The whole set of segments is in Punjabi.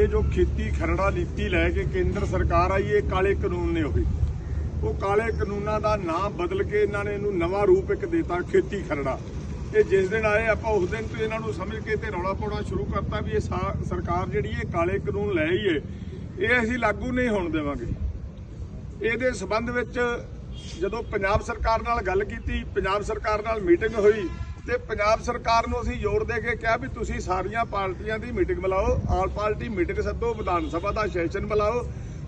ਇਹ ਜੋ ਖੇਤੀ ਖਰੜਾ ਨੀਤੀ ਲੈ ਕੇ ਕੇਂਦਰ ਸਰਕਾਰ ਆਈ, ਇਹ ਕਾਲੇ ਕਾਨੂੰਨ ਨੇ ਉਹੀ ਉਹ ਕਾਲੇ ਕਾਨੂੰਨਾਂ ਦਾ ਨਾਮ ਬਦਲ ਕੇ ਇਹਨਾਂ ਨੇ ਇਹਨੂੰ ਨਵਾਂ ਰੂਪ ਇੱਕ ਦਿੱਤਾ, ਖੇਤੀ ਖਰੜਾ। ਇਹ ਜਿਸ ਦਿਨ ਆਏ, ਆਪਾਂ ਉਸ ਦਿਨ ਤੋਂ ਇਹਨਾਂ ਨੂੰ ਸਮਝ ਕੇ ਤੇ ਰੌਲਾ ਪਾਉਣਾ ਸ਼ੁਰੂ ਕਰਤਾ ਵੀ ਇਹ ਸਾ- ਸਰਕਾਰ ਜਿਹੜੀ ਇਹ ਕਾਲੇ ਕਾਨੂੰਨ ਲੈ ਆਈ ਏ, ਇਹ ਅਸੀਂ ਲਾਗੂ ਨਹੀਂ ਹੋਣ ਦੇਵਾਂਗੇ। ਇਹਦੇ ਸਬੰਧ ਵਿੱਚ ਜਦੋਂ ਪੰਜਾਬ ਸਰਕਾਰ ਨਾਲ ਗੱਲ ਕੀਤੀ, ਪੰਜਾਬ ਸਰਕਾਰ ਨਾਲ ਮੀਟਿੰਗ ਹੋਈ ਤੇ ਪੰਜਾਬ ਸਰਕਾਰ ਨੂੰ ਅਸੀਂ ਜ਼ੋਰ ਦੇ ਕੇ ਕਿਹਾ ਵੀ ਤੁਸੀਂ ਸਾਰੀਆਂ ਪਾਰਟੀਆਂ ਦੀ ਮੀਟਿੰਗ ਬੁਲਾਓ all party meeting ਸੱਦੋ, Vidhan Sabha ਦਾ ਸੈਸ਼ਨ ਬੁਲਾਓ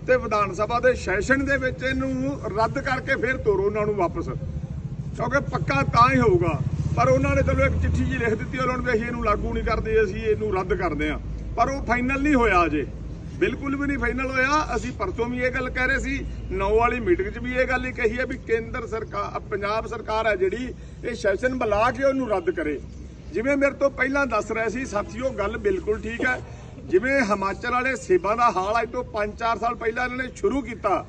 ਤੇ ਵਿਧਾਨ ਸਭਾ ਦੇ ਸੈਸ਼ਨ ਦੇ ਵਿੱਚ ਇਹਨੂੰ ਰੱਦ ਕਰਕੇ ਫਿਰ ਤੋਰੋ ਉਹਨਾਂ ਨੂੰ ਵਾਪਸ। ਕਿਉਂਕਿ ਪੱਕਾ ਤਾਂ ਹੀ ਹੋਊਗਾ, ਪਰ ਉਹਨਾਂ ਨੇ ਚਲੋ ਇੱਕ ਚਿੱਠੀ ਜੀ ਲਿਖ ਦਿੱਤੀ ਉਹਨਾਂ ਨੂੰ ਵੀ ਅਸੀਂ ਇਹਨੂੰ ਲਾਗੂ ਨਹੀਂ ਕਰਦੇ, ਅਸੀਂ ਇਹਨੂੰ ਰੱਦ ਕਰਦੇ ਆ ਪਰ ਉਹ ਫਾਈਨਲ ਨਹੀਂ ਹੋਇਆ ਅਜੇ। ਬਿਲਕੁਲ ਵੀ ਨਹੀਂ ਫਾਈਨਲ ਹੋਇਆ। ਅਸੀਂ ਪਰਸੋਂ ਵੀ ਇਹ ਗੱਲ ਕਹਿ ਰਹੇ ਸੀ, ਨੌ ਵਾਲੀ ਮੀਟਿੰਗ 'ਚ ਵੀ ਇਹ ਗੱਲ ਹੀ ਕਹੀ ਹੈ ਵੀ ਕੇਂਦਰ ਸਰਕਾਰ ਪੰਜਾਬ ਸਰਕਾਰ ਹੈ ਜਿਹੜੀ, ਇਹ ਸੈਸ਼ਨ ਬੁਲਾ ਕੇ ਉਹਨੂੰ ਰੱਦ ਕਰੇ। ਜਿਵੇਂ ਮੇਰੇ ਤੋਂ ਪਹਿਲਾਂ ਦੱਸ ਰਿਹਾ ਸੀ, ਸਾਥੀਓ, ਗੱਲ ਬਿਲਕੁਲ ਠੀਕ ਹੈ। ਜਿਵੇਂ ਹਿਮਾਚਲ ਵਾਲੇ ਸੇਬਾਂ ਦਾ ਹਾਲ ਅੱਜ ਤੋਂ 5-4 ਸਾਲ ਪਹਿਲਾਂ ਇਹਨਾਂ ਨੇ ਸ਼ੁਰੂ ਕੀਤਾ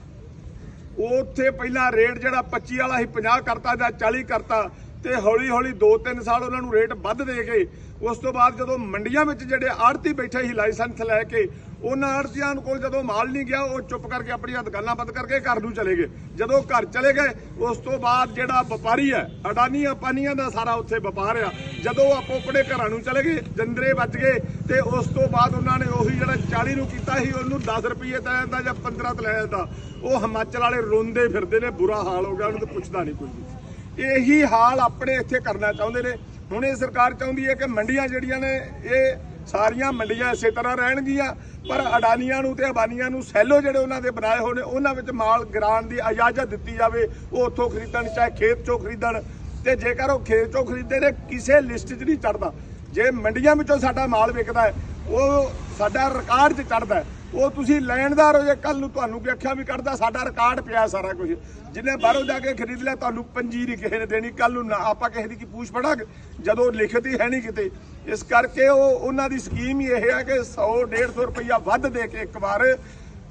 ਉਹ ਉੱਥੇ ਪਹਿਲਾਂ ਰੇਟ ਜਿਹੜਾ 25 ਵਾਲਾ ਸੀ 50 ਕਰਤਾ ਜਾਂ 40 ਕਰਤਾ, ਤੇ ਹੌਲੀ ਹੌਲੀ 2-3 ਸਾਲ ਉਹਨਾਂ ਨੂੰ ਰੇਟ ਵੱਧ ਦੇ ਕੇ, ਉਸ ਤੋਂ ਬਾਅਦ ਜਦੋਂ ਮੰਡੀਆਂ ਵਿੱਚ ਜਿਹੜੇ ਆੜਤੀ ਬੈਠੇ ਸੀ, ਲਾਇਸੈਂਸ ਲੈ ਕੇ ਉਹਨਾਂ ਆੜਤੀਆਂ ਕੋਲ ਜਦੋਂ ਮਾਲ ਨਹੀਂ ਗਿਆ, ਉਹ ਚੁੱਪ ਕਰਕੇ ਆਪਣੀਆਂ ਦੁਕਾਨਾਂ ਬੰਦ ਕਰਕੇ ਘਰ ਨੂੰ ਚਲੇ ਗਏ। ਜਦੋਂ ਘਰ ਚਲੇ ਗਏ, ਉਸ ਤੋਂ ਬਾਅਦ ਜਿਹੜਾ ਵਪਾਰੀ ਹੈ ਅਡਾਨੀ ਅਪਾਨੀਆਂ ਦਾ ਸਾਰਾ ਉੱਥੇ ਵਪਾਰ ਆ। ਜਦੋਂ ਉਹ ਆਪੋ ਆਪਣੇ ਘਰਾਂ ਨੂੰ ਚਲੇ ਗਏ, ਜੰਦਰੇ ਵੱਜ ਗਏ ਤੇ ਉਸ ਤੋਂ ਬਾਅਦ ਉਹਨਾਂ ਨੇ ਉਹੀ ਜਿਹੜਾ 40 ਨੂੰ ਕੀਤਾ ਸੀ, ਉਹਨੂੰ 10 ਰੁਪਏ ਤੇ ਲੈਂਦਾ ਜਾਂ 15 ਤੇ ਲੈ ਜਾਂਦਾ ਉਹ ਹਿਮਾਚਲ ਵਾਲੇ ਰੋਂਦੇ ਫਿਰਦੇ ਨੇ, ਬੁਰਾ ਹਾਲ ਹੋ ਗਿਆ, ਉਹਨੂੰ ਤਾਂ ਪੁੱਛਦਾ ਨਹੀਂ ਕੋਈ ਇਹੀ ਹਾਲ ਆਪਣੇ ਇੱਥੇ ਕਰਨਾ ਚਾਹੁੰਦੇ ਨੇ। ਹੁਣ ਇਹ ਸਰਕਾਰ ਚਾਹੁੰਦੀ ਹੈ ਕਿ ਮੰਡੀਆਂ ਜਿਹੜੀਆਂ ਨੇ, ਇਹ ਸਾਰੀਆਂ ਮੰਡੀਆਂ ਇਸੇ ਤਰ੍ਹਾਂ ਰਹਿਣਗੀਆਂ, ਪਰ ਅਡਾਨੀਆਂ ਨੂੰ ਤੇ ਅਬਾਨੀਆਂ ਨੂੰ ਸੈਲੋ ਜਿਹੜੇ ਉਹਨਾਂ ਦੇ ਬਣਾਏ ਹੋਏ ਨੇ, ਉਹਨਾਂ ਵਿੱਚ ਮਾਲ ਗਰਾਨ ਦੀ ਇਜਾਜ਼ਤ ਦਿੱਤੀ ਜਾਵੇ, ਉਹ ਉੱਥੋਂ ਖਰੀਦਣ, ਚਾਹੇ ਖੇਤ ਚੋਂ ਖਰੀਦਣ, ਤੇ ਜੇਕਰ ਉਹ ਖੇਤ ਚੋਂ ਖਰੀਦਦੇ ਨੇ, ਕਿਸੇ ਲਿਸਟ 'ਚ ਨਹੀਂ ਚੜਦਾ ਜੇ ਮੰਡੀਆਂ ਵਿੱਚੋਂ ਸਾਡਾ ਮਾਲ ਵਿਕਦਾ ਹੈ, ਉਹ ਸਾਡਾ ਰਿਕਾਰਡ 'ਚ ਚੜਦਾ ਹੈ ਉਹ ਤੁਸੀਂ ਲੈਣਦਾਰ ਹੋ ਜੇ ਕੱਲ ਨੂੰ ਤੁਹਾਨੂੰ ਵੀ ਅੱਖਾਂ ਵੀ ਕੱਢਦਾ ਸਾਡਾ ਰਿਕਾਰਡ ਪਿਆ ਸਾਰਾ ਕੁਝ। ਜਿਹਨੇ ਬਾਹਰੋਂ ਜਾ ਕੇ ਖਰੀਦ ਲਿਆ, ਤੁਹਾਨੂੰ ਪੰਜੀ ਨਹੀਂ ਕਿਸੇ ਨੇ ਦੇਣੀ ਕੱਲ ਨੂੰ ਨਾ ਆਪਾਂ ਕਿਸੇ ਦੀ ਕੀ ਪੂਛ ਫੜਾਂਗੇ, ਜਦੋਂ ਲਿਖਤ ਹੀ ਹੈ ਨਹੀਂ ਕਿਤੇ। ਇਸ ਕਰਕੇ ਉਹ ਉਹਨਾਂ ਦੀ ਸਕੀਮ ਹੀ ਇਹ ਹੈ ਕਿ 100 150 ਰੁਪਈਆ ਵੱਧ ਦੇ ਕੇ ਇੱਕ ਵਾਰ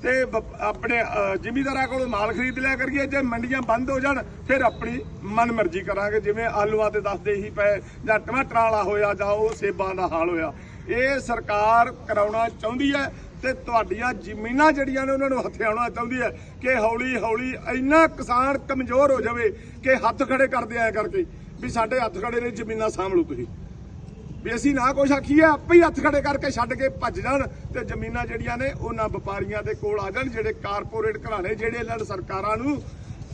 ਤੇ ਆਪਣੇ ਜ਼ਿਮੀਦਾਰਾਂ ਜ਼ਿਮੀਂਦਾਰਾਂ ਕੋਲੋਂ ਮਾਲ ਖਰੀਦ ਲਿਆ ਕਰੀਏ, ਜੇ ਮੰਡੀਆਂ ਬੰਦ ਹੋ ਜਾਣ, ਫਿਰ ਆਪਣੀ ਮਨਮਰਜ਼ੀ ਕਰਾਂਗੇ। ਜਿਵੇਂ ਆਲੂਆਂ ਤੇ ਦੱਸਦੇ ਹੀ ਪਏ, ਜਾਂ ਟਮਾਟਰਾਂ ਵਾਲਾ ਹੋਇਆ, ਜਾਂ ਉਹ ਸੇਬਾਂ ਦਾ ਹਾਲ ਹੋਇਆ। ਇਹ ਸਰਕਾਰ ਕਰਾਉਣਾ ਚਾਹੁੰਦੀ ਹੈ ਤੇ ਤੁਹਾਡੀਆਂ ਜ਼ਮੀਨਾਂ ਜਿਹੜੀਆਂ ਨੇ ਉਹਨਾਂ ਨੂੰ ਹਥਿਆਉਣਾ ਚਾਹੁੰਦੀ ਹੈ ਕਿ ਹੌਲੀ ਹੌਲੀ ਇੰਨਾ ਕਿਸਾਨ ਕਮਜ਼ੋਰ ਹੋ ਜਾਵੇ ਕਿ ਹੱਥ ਖੜੇ ਕਰਦੇ ਆਇਆ ਕਰਕੇ ਵੀ ਸਾਡੇ ਹੱਥ ਖੜੇ ਨੇ ਜ਼ਮੀਨਾਂ ਸਾਂਭਲੂ ਤੁਸੀਂ। ਵੀ ਅਸੀਂ ਨਾ ਕੁਛ ਆਖੀਏ, ਆਪੇ ਹੀ ਹੱਥ ਖੜੇ ਕਰਕੇ ਛੱਡ ਕੇ ਭੱਜ ਜਾਣ ਤੇ ਜ਼ਮੀਨਾਂ ਜਿਹੜੀਆਂ ਨੇ ਉਹਨਾਂ ਵਪਾਰੀਆਂ ਦੇ ਕੋਲ ਆ ਜਾਣ, ਜਿਹੜੇ ਕਾਰਪੋਰੇਟ ਘਰਾਣੇ, ਜਿਹੜੇ ਇਹਨਾਂ ਨੂੰ ਸਰਕਾਰਾਂ ਨੂੰ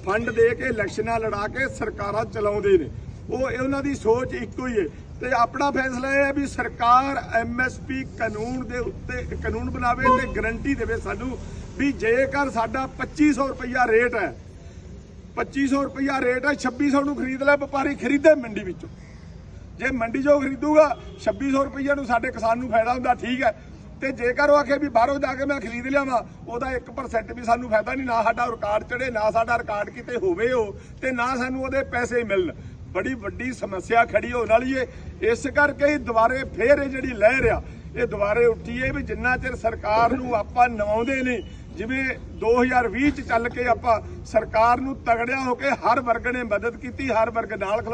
ਫੰਡ ਦੇ ਕੇ, ਇਲੈਕਸ਼ਨਾਂ ਲੜਾ ਕੇ ਸਰਕਾਰਾਂ ਚਲਾਉਂਦੇ ਨੇ। ਉਹ ਉਹਨਾਂ ਦੀ ਸੋਚ ਇੱਕੋ ਹੀ ਹੈ ਤੇ ਆਪਣਾ ਫੈਸਲਾ ਇਹ ਹੈ ਵੀ ਸਰਕਾਰ ਐਮਐਸਪੀ ਕਾਨੂੰਨ ਦੇ ਉੱਤੇ, ਕਾਨੂੰਨ ਬਣਾਵੇ ਤੇ ਗਰੰਟੀ ਦੇਵੇ ਸਾਨੂੰ ਵੀ ਜੇਕਰ ਸਾਡਾ 2500 ਰੁਪਇਆ ਰੇਟ ਹੈ 2500 ਰੁਪਇਆ ਰੇਟ ਹੈ 2600 ਨੂੰ ਖਰੀਦ ਲੈ, ਵਪਾਰੀ ਖਰੀਦੇ ਮੰਡੀ ਵਿੱਚੋਂ। ਜੇ ਮੰਡੀ ਚੋਂ ਖਰੀਦੂਗਾ 2600 ਰੁਪਈਆ ਨੂੰ ਸਾਡੇ ਕਿਸਾਨ ਨੂੰ ਫਾਇਦਾ ਹੁੰਦਾ, ਠੀਕ ਹੈ। ਤੇ ਜੇਕਰ ਉਹ ਆਖੇ ਵੀ ਬਾਹਰੋਂ ਜਾ ਕੇ ਮੈਂ ਖਰੀਦ ਲਿਆਵਾਂ, ਉਹਦਾ 1% ਵੀ ਸਾਨੂੰ ਫਾਇਦਾ ਨਹੀਂ, ਨਾ ਸਾਡਾ ਰਿਕਾਰਡ ਚੜੇ ਨਾ ਸਾਡਾ ਰਿਕਾਰਡ ਕਿਤੇ ਹੋਵੇ ਉਹ, ਤੇ ਨਾ ਸਾਨੂੰ ਉਹਦੇ ਪੈਸੇ ਮਿਲਣ। ਬੜੀ ਵੱਡੀ ਸਮੱਸਿਆ ਖੜੀ ਹੋਣ ਵਾਲੀ ਏ। ਇਸ ਕਰਕੇ ਹੀ ਦੁਬਾਰੇ ਫੇਰ ਇਹ ਜਿਹੜੀ ਲਹਿਰ ਆ, ਇਹ ਦੁਬਾਰੇ ਉੱਠੀ ਏ ਵੀ ਜਿੰਨਾ ਚਿਰ ਸਰਕਾਰ ਨੂੰ ਆਪਾਂ ਨਵਾਉਂਦੇ ਨਹੀਂ ਜਿਵੇਂ 2020 ਚ ਚੱਲ ਕੇ ਆਪਾਂ ਸਰਕਾਰ ਨੂੰ ਤਗੜਿਆ ਹੋ ਕੇ ਹਰ ਵਰਗ ਨੇ ਮਦਦ ਕੀਤੀ, ਹਰ ਵਰਗ ਨਾਲ ਖਲੋ-